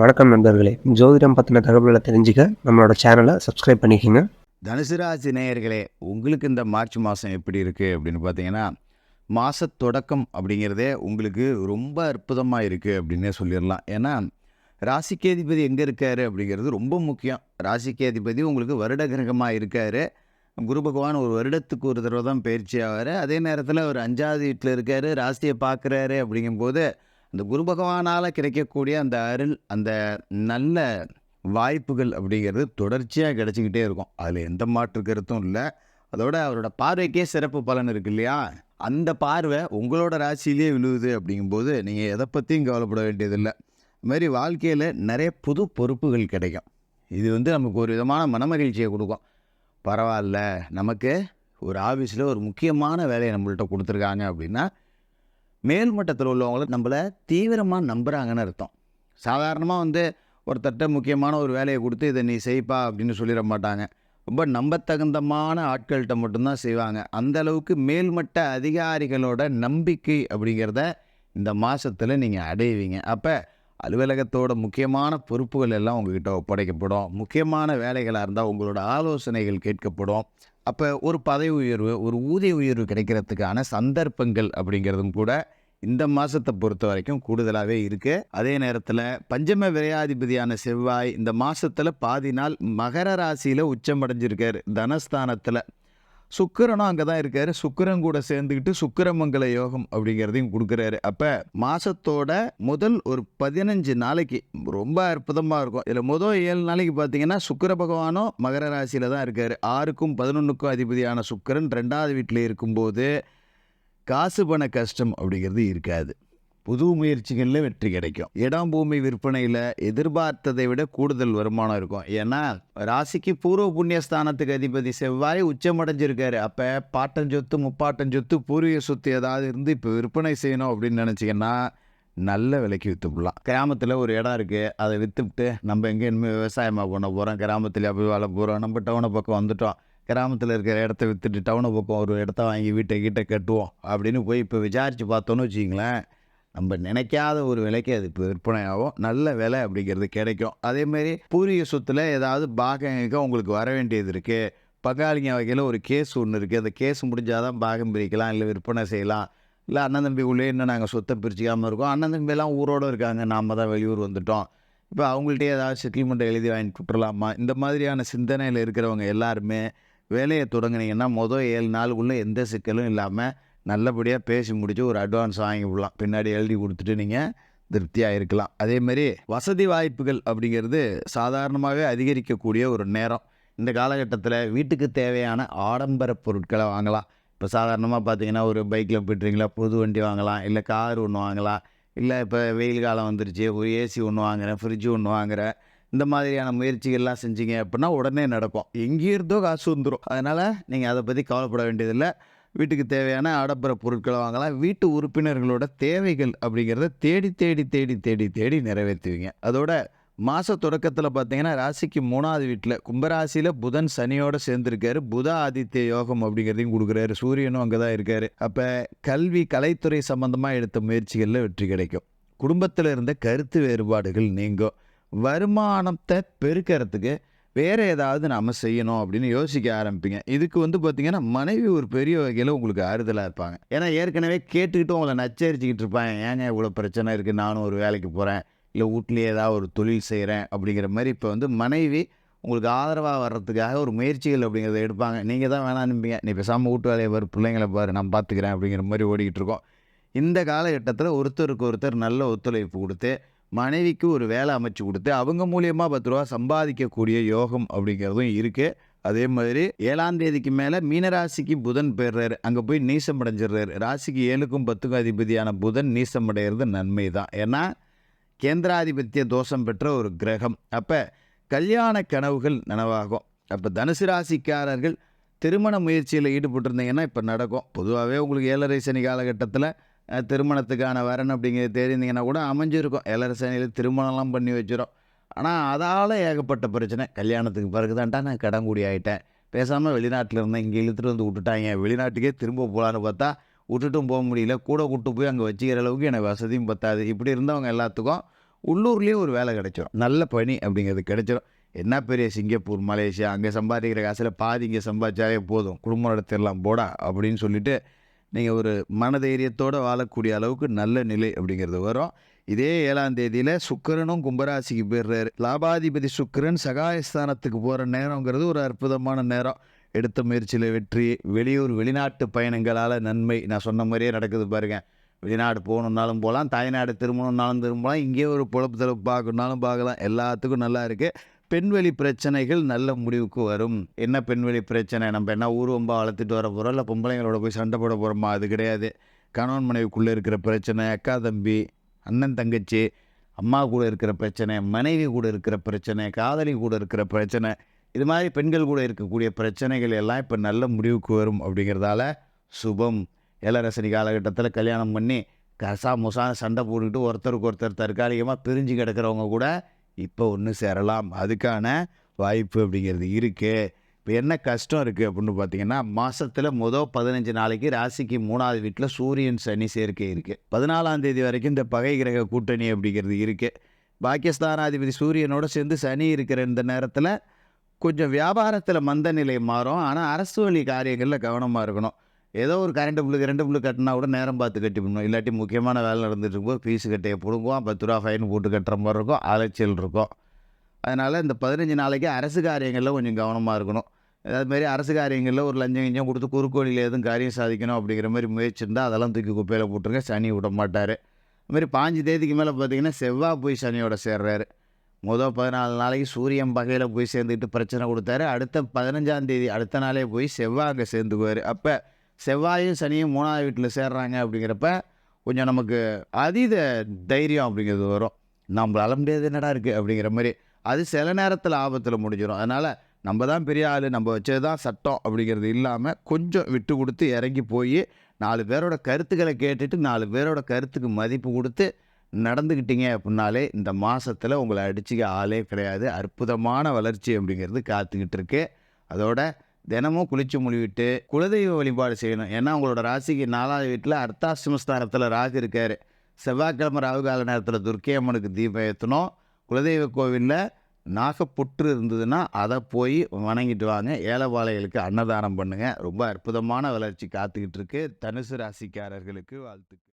வணக்கம் நண்பர்களே. ஜோதிடம் பற்றின தகவல்களை தெரிஞ்சுக்க நம்மளோட சேனலை சப்ஸ்கிரைப் பண்ணிக்கோங்க. தனுசு ராசி நேயர்களே உங்களுக்கு இந்த மார்ச் மாதம் எப்படி இருக்குது அப்படின்னு பார்த்தீங்கன்னா மாத தொடக்கம் அப்படிங்கிறதே உங்களுக்கு ரொம்ப அற்புதமாக இருக்குது அப்படின்னே சொல்லிடலாம். ஏன்னா ராசிக்கேதிபதி எங்கே இருக்கார் அப்படிங்கிறது ரொம்ப முக்கியம். ராசிக்கேதிபதி உங்களுக்கு வருட கிரகமாக இருக்கார். குரு பகவான் ஒரு வருடத்துக்கு ஒரு தடவை தான் பயிற்சி ஆவார். அதே நேரத்தில் அவர் அஞ்சாவது வீட்டில் இருக்கார். ராசியை பார்க்குறாரு அப்படிங்கும்போது அந்த குரு பகவானால் கிடைக்கக்கூடிய அந்த அருள் அந்த நல்ல வாய்ப்புகள் அப்படிங்கிறது தொடர்ச்சியாக கிடச்சிக்கிட்டே இருக்கும். அதில் எந்த மாற்று கருத்தும் இல்லை. அதோட அவரோட பார்வைக்கே சிறப்பு பலன் இருக்கு இல்லையா? அந்த பார்வை உங்களோட ராசியிலே விழுவுது அப்படிங்கும்போது நீங்கள் எதை பற்றியும் கவலைப்பட வேண்டியதில்லை. இதுமாரி மாதிரி வாழ்க்கையில் நிறைய புது பொறுப்புகள் கிடைக்கும். இது வந்து நமக்கு ஒரு விதமான மனமகிழ்ச்சியை கொடுக்கும். பரவாயில்ல நமக்கு ஒரு ஆஃபீஸில் ஒரு முக்கியமான வேலையை நம்மள்கிட்ட கொடுத்துருக்காங்க அப்படின்னா மேல்மட்டத்தில் உள்ளவங்களும் நம்மளை தீவிரமாக நம்புகிறாங்கன்னு அர்த்தம். சாதாரணமாக வந்து ஒருத்தர்கிட்ட முக்கியமான ஒரு வேலையை கொடுத்து இதை நீ செய்ப்பா அப்படின்னு சொல்லிட மாட்டாங்க. ரொம்ப நம்பத்தகுந்தமான ஆட்கள்கிட்ட மட்டும்தான் செய்வாங்க. அந்த அளவுக்கு மேல்மட்ட அதிகாரிகளோட நம்பிக்கை அப்படிங்கிறத இந்த மாதத்தில் நீங்கள் அடைவீங்க. அப்போ அலுவலகத்தோட முக்கியமான பொறுப்புகள் எல்லாம் உங்ககிட்ட ஒப்படைக்கப்படும். முக்கியமான வேலைகளாக இருந்தால் உங்களோட ஆலோசனைகள் கேட்கப்படும். அப்போ ஒரு பதவி உயர்வு ஒரு ஊதிய உயர்வு கிடைக்கிறதுக்கான சந்தர்ப்பங்கள் அப்படிங்கிறதும் கூட இந்த மாதத்தை பொறுத்த வரைக்கும் கூடுதலாகவே இருக்குது அதே நேரத்தில் பஞ்சம விரையாதிபதியான செவ்வாய் இந்த மாதத்தில் பாதி நாள் மகர ராசியில் உச்சமடைஞ்சிருக்கார். தனஸ்தானத்தில் சுக்கரனும் அங்கே தான் இருக்கார். சுக்கரன் கூட சேர்ந்துக்கிட்டு சுக்கரமங்கல யோகம் அப்படிங்கிறதையும் கொடுக்குறாரு. அப்போ மாதத்தோட முதல் ஒரு பதினஞ்சு நாளைக்கு ரொம்ப அற்புதமாக இருக்கும். இதில் முதல் ஏழு நாளைக்கு பார்த்தீங்கன்னா சுக்கிர பகவானும் மகர ராசியில் தான் இருக்கார். ஆறுக்கும் பதினொன்றுக்கும் அதிபதியான சுக்கிரன் ரெண்டாவது வீட்டில் இருக்கும்போது காசு பண கஷ்டம் அப்படிங்கிறது இருக்காது. புது முயற்சிகளில் வெற்றி கிடைக்கும். இடம் பூமி விற்பனையில் எதிர்பார்த்ததை விட கூடுதல் வருமானம் இருக்கும். ஏன்னா ராசிக்கு பூர்வ புண்ணிய ஸ்தானத்துக்கு அதிபதி செவ்வாய் உச்சமடைஞ்சிருக்காரு. அப்போ பாட்டன் சொத்து முப்பாட்டன் சொத்து பூர்வீக சொத்து ஏதாவது இருந்து இப்போ விற்பனை செய்யணும் அப்படின்னு நினச்சிங்கன்னா நல்ல விலைக்கு விற்றுப்படலாம் கிராமத்தில் ஒரு இடம் இருக்குது அதை விற்றுவிட்டு நம்ம எங்கே இனிமேல் விவசாயமாக பண்ண போகிறோம் கிராமத்தில் போய் வாழ போகிறோம் நம்ம டவுனை பக்கம் வந்துட்டோம். கிராமத்தில் இருக்கிற இடத்த விற்றுட்டு டவுனை பக்கம் ஒரு இடத்த வாங்கி வீட்டை கீட்டை கட்டுவோம் அப்படின்னு போய் இப்போ விசாரித்து பார்த்தோன்னு வச்சிங்களேன் நம்ம நினைக்காத ஒரு விலைக்கு அது இப்போ விற்பனை நல்ல விலை அப்படிங்கிறது கிடைக்கும். அதேமாரி பூரிய சொத்தில் ஏதாவது பாகங்க உங்களுக்கு வர வேண்டியது இருக்குது பங்காளிங்க வகையில் ஒரு கேஸ் ஒன்று இருக்குது அந்த கேஸ் முடிஞ்சால் தான் பாகம் பிரிக்கலாம் இல்லை விற்பனை செய்யலாம். இல்லை அண்ணன் தம்பி உள்ளே இன்னும் நாங்கள் சொத்தை பிரிச்சிக்காமல் இருக்கோம். அண்ணன் தம்பியெல்லாம் ஊரோடு இருக்காங்க. நாம் தான் வெளியூர் வந்துட்டோம். இப்போ அவங்கள்ட்டே ஏதாவது செட்டில்மெண்ட்டை எழுதி வாங்கி விட்டுறலாமா? இந்த மாதிரியான சிந்தனையில் இருக்கிறவங்க எல்லாருமே வேலையை தொடங்குனீங்கன்னா மொதல் ஏழு நாளுக்குள்ளே எந்த சிக்கலும் இல்லாமல் நல்லபடியாக பேசி முடித்து ஒரு அட்வான்ஸ் வாங்கி விடலாம். பின்னாடி எழுதி கொடுத்துட்டு நீங்கள் திருப்தியாக இருக்கலாம். அதேமாரி வசதி வாய்ப்புகள் அப்படிங்கிறது சாதாரணமாகவே அதிகரிக்கக்கூடிய ஒரு நேரம். இந்த காலகட்டத்தில் வீட்டுக்கு தேவையான ஆடம்பர பொருட்களை வாங்கலாம். இப்போ சாதாரணமாக பார்த்தீங்கன்னா ஒரு பைக்கில் போய்ட்டுறீங்களா புது வண்டி வாங்கலாம். இல்லை கார் ஒன்று வாங்கலாம். இல்லை இப்போ வெயில் காலம் வந்துருச்சு. ஒரு ஏசி ஒன்று வாங்குறேன். ஃப்ரிட்ஜு ஒன்று வாங்குறேன். இந்த மாதிரியான முயற்சிகள்லாம் செஞ்சீங்க அப்படின்னா உடனே நடக்கும். எங்கேருந்தோ காசு வந்துடும் அதனால் நீங்கள் அதை பற்றி கவலைப்பட வேண்டியதில்லை. வீட்டுக்கு தேவையான ஆடம்பர பொருட்களை வாங்கலாம். வீட்டு உறுப்பினர்களோட தேவைகள் அப்படிங்கிறத தேடி தேடி தேடி தேடி தேடி நிறைவேற்றுவீங்க. அதோட மாத தொடக்கத்தில் பார்த்தீங்கன்னா ராசிக்கு மூணாவது வீட்டில் கும்பராசியில் புதன் சனியோட சேர்ந்துருக்காரு. புத ஆதித்ய யோகம் அப்படிங்கிறதையும் கொடுக்குறாரு. சூரியனும் அங்கே தான் இருக்கார். அப்போ கல்வி கலைத்துறை சம்மந்தமாக எடுத்த முயற்சிகளில் வெற்றி கிடைக்கும். குடும்பத்தில் இருந்த கருத்து வேறுபாடுகள் நீங்கும். வருமானத்தை பெருக்கிறதுக்கு வேறு ஏதாவது நாம் செய்யணும் அப்படின்னு யோசிக்க ஆரம்பிப்பீங்க. இதுக்கு வந்து பார்த்திங்கன்னா மனைவி ஒரு பெரிய வகையில் உங்களுக்கு ஆறுதலாக இருப்பாங்க. ஏன்னா ஏற்கனவே கேட்டுக்கிட்டு உங்களை நச்சரிச்சுக்கிட்டு இருப்பாங்க. ஏங்க இவ்வளோ பிரச்சனை இருக்குது நானும் ஒரு வேலைக்கு போகிறேன் இல்லை வீட்லேயே ஏதாவது ஒரு தொழில் செய்கிறேன் அப்படிங்கிற மாதிரி இப்போ வந்து மனைவி உங்களுக்கு ஆதரவாக வர்றதுக்காக ஒரு முயற்சிகள் அப்படிங்கிறத எடுப்பாங்க. நீங்கள் தான் வேணாம் அனுப்பிங்க நீ பேசாமல் வீட்டு வேலையை பாரு. பிள்ளைங்களை பாரு. நான் பார்த்துக்கிறேன் அப்படிங்கிற மாதிரி ஓடிக்கிட்டு இருக்கோம். இந்த காலகட்டத்தில் ஒருத்தருக்கு ஒருத்தர் நல்ல ஒத்துழைப்பு கொடுத்து மனைவிக்கு ஒரு வேலை அமைச்சு கொடுத்து அவங்க மூலியமாக பத்து ரூபா சம்பாதிக்கக்கூடிய யோகம் அப்படிங்கிறதும் இருக்குது அதே மாதிரி ஏழாம் தேதிக்கு மேலே மீனராசிக்கு புதன் பெறுறாரு அங்கே போய் நீசம் அடைஞ்சிடுறாரு. ராசிக்கு ஏழுக்கும் பத்துக்கும் அதிபதியான புதன் நீசம் அடைகிறது நன்மை தான் ஏன்னா கேந்திராதிபத்திய தோஷம் பெற்ற ஒரு கிரகம். அப்போ கல்யாண கனவுகள் நனவாகும். அப்போ தனுசு ராசிக்காரர்கள் திருமண முயற்சியில் ஈடுபட்டிருந்தீங்கன்னா இப்போ நடக்கும். பொதுவாகவே உங்களுக்கு ஏழரை சனி காலகட்டத்தில் திருமணத்துக்கான வரன் அப்படிங்கிறது தெரிஞ்சிங்கன்னா கூட அமைஞ்சிருக்கும். ஏழரை சனியில் திருமணம்லாம் பண்ணி வச்சிடும் ஆனால் அதால் ஏகப்பட்ட பிரச்சனை. கல்யாணத்துக்கு பிறகு தான்டா நான் கடங்குடி ஆகிட்டேன் பேசாமல் வெளிநாட்டில் இருந்தேன். இங்கே இழுத்துட்டு வந்து விட்டுட்டாங்க. வெளிநாட்டுக்கே திரும்ப போகலான்னு பார்த்தா விட்டுட்டும் போக முடியல. கூட கூட்டு போய் அங்கே வச்சுக்கிற அளவுக்கு எனக்கு வசதியும் பத்தாது. இப்படி இருந்தவங்க எல்லாத்துக்கும் உள்ளூர்லேயும் ஒரு வேலை கிடைச்சிரும். நல்ல பணி அப்படிங்கிறது கிடைச்சிரும். என்ன பெரிய சிங்கப்பூர் மலேசியா அங்கே சம்பாதிக்கிற காசில் பாதி இங்கே சம்பாதிச்சாலே போதும். குடும்பம் நடத்திடலாம் போடா அப்படின்னு சொல்லிட்டு நீங்கள் ஒரு மனதைரியத்தோடு வாழக்கூடிய அளவுக்கு நல்ல நிலை அப்படிங்கிறது வரும். இதே ஏழாம் தேதியில் சுக்கிரனும் கும்பராசிக்கு போயிடுறாரு. லாபாதிபதி சுக்கிரன் சகாயஸ்தானத்துக்கு போகிற நேரங்கிறது ஒரு அற்புதமான நேரம். எடுத்த முயற்சியில் வெற்றி வெளியூர் வெளிநாட்டு பயணங்களால் நன்மை. நான் சொன்ன மாதிரியே நடக்குது பாருங்க. வெளிநாடு போகணுன்னாலும் போகலாம். தாய்நாடு திரும்பணுன்னாலும் திரும்பலாம். இங்கே ஒரு பொழப்பு தளப்பு பார்க்கணுன்னாலும் பார்க்கலாம். எல்லாத்துக்கும் நல்லா இருக்குது பெண்வெளி பிரச்சனைகள் நல்ல முடிவுக்கு வரும். என்ன பெண்வெளி பிரச்சனை? நம்ம என்ன ஊர்வம்பா வளர்த்துட்டு வர போகிறோம் இல்லை பொம்பளைங்களோட போய் சண்டை போட போகிறோமா அது கிடையாது. கணவன் மனைவிக்குள்ளே இருக்கிற பிரச்சனை அக்கா தம்பி அண்ணன் தங்கச்சி அம்மா கூட இருக்கிற பிரச்சனை மனைவி கூட இருக்கிற பிரச்சனை காதலி கூட இருக்கிற பிரச்சனை. இது மாதிரி பெண்கள் கூட இருக்கக்கூடிய பிரச்சனைகள் எல்லாம் இப்போ நல்ல முடிவுக்கு வரும் அப்படிங்கிறதால சுபம். இளரசனி காலகட்டத்தில் கல்யாணம் பண்ணி கசா முசான சண்டை போட்டுக்கிட்டு ஒருத்தருக்கு ஒருத்தர் தற்காலிகமாக பிரிஞ்சு கிடக்கிறவங்க கூட இப்போ ஒன்று சேரலாம். அதுக்கான வாய்ப்பு அப்படிங்கிறது இருக்குது இப்போ என்ன கஷ்டம் இருக்குது அப்படின்னு பார்த்தீங்கன்னா மாதத்தில் மொதல் பதினஞ்சு நாளைக்கு ராசிக்கு மூணாவது வீட்டில் சூரியன் சனி சேர்க்கை இருக்குது பதினாலாம் தேதி வரைக்கும் இந்த பகை கிரக கூட்டணி அப்படிங்கிறது இருக்குது பாகிஸ்தானாதிபதி சூரியனோட சேர்ந்து சனி இருக்கிற இந்த நேரத்தில் கொஞ்சம் வியாபாரத்தில் மந்த நிலை மாறும். ஆனால் அரசு வழி காரியங்களில் கவனமாக இருக்கணும். ஏதோ ஒரு கரண்ட்டு பில்லு ரெண்டு பில்லு கட்டினா கூட நேரம் பார்த்து கட்டி பண்ணணும் இல்லாட்டி முக்கியமான வேலை நடந்துட்டு இருக்கும்போது ஃபீஸு கட்டையை பிடுங்குவோம். பத்து ரூபா ஃபைன் போட்டு கட்டுற மாதிரி இருக்கும். அலைச்சல் இருக்கும். அதனால் இந்த பதினஞ்சு நாளைக்கு அரசு காரியங்களில் கொஞ்சம் கவனமாக இருக்கணும். அதுமாரி அரசு காரியங்களில் ஒரு லஞ்சம் கிஞ்சம் கொடுத்து குறுக்கோழியில் எதுவும் காரியம் சாதிக்கணும் அப்படிங்கிற மாதிரி முயற்சி இருந்தால் அதெல்லாம் தூக்கி குப்பையில் போட்டுருங்க. சனி விட மாட்டார். அதுமாரி பாஞ்சு தேதிக்கு மேலே பார்த்தீங்கன்னா செவ்வாய் போய் சனியோட சேர்றாரு. மொதல் பதினாலு நாளைக்கு சூரியன் பகையில் போய் சேர்ந்துக்கிட்டு பிரச்சனை கொடுத்தாரு. அடுத்த பதினஞ்சாம் தேதி அடுத்த நாளே போய் செவ்வாய் அங்கே சேர்ந்துக்குவார். அப்போ செவ்வாயும் சனியும் மூணாவது வீட்டில் சேர்றாங்க அப்படிங்கிறப்ப கொஞ்சம் நமக்கு அதீத தைரியம் அப்படிங்கிறது வரும். நம்மளால முடியாது என்னடா இருக்குது அப்படிங்கிற மாதிரி. அது சில நேரத்தில் ஆபத்தில் முடிஞ்சிடும் அதனால் நம்ம தான் பெரிய ஆள் நம்ம வச்சது தான் சட்டம் அப்படிங்கிறது இல்லாமல் கொஞ்சம் விட்டு கொடுத்து இறங்கி போய் நாலு பேரோட கருத்துக்களை கேட்டுட்டு நாலு பேரோட கருத்துக்கு மதிப்பு கொடுத்து நடந்துக்கிட்டீங்க அப்படின்னாலே இந்த மாதத்தில் உங்களை அடிச்சுக்க ஆளே கிடையாது. அற்புதமான வளர்ச்சி அப்படிங்கிறது காத்துக்கிட்டு இருக்கு. அதோட தினமும் குளிச்சு மொழிவிட்டு குலதெய்வ வழிபாடு செய்யணும். ஏன்னா உங்களோட ராசிக்கு நாலாவது வீட்டில் அர்த்தாஷ்டமஸ்தானத்தில் ராகு இருக்கார். செவ்வாய்க்கிழமை ராகு கால நேரத்தில் துர்க்கை அம்மனுக்கு தீபம் ஏற்றணும் குலதெய்வ கோவிலில் நாகப்புற்று இருந்ததுன்னா அதை போய் வணங்கிட்டு வாங்க. ஏழைவாழைகளுக்கு அன்னதானம் பண்ணுங்கள் ரொம்ப அற்புதமான வளர்ச்சி காத்துக்கிட்டு இருக்கு. தனுசு ராசிக்காரர்களுக்கு வாழ்த்துக்கள்.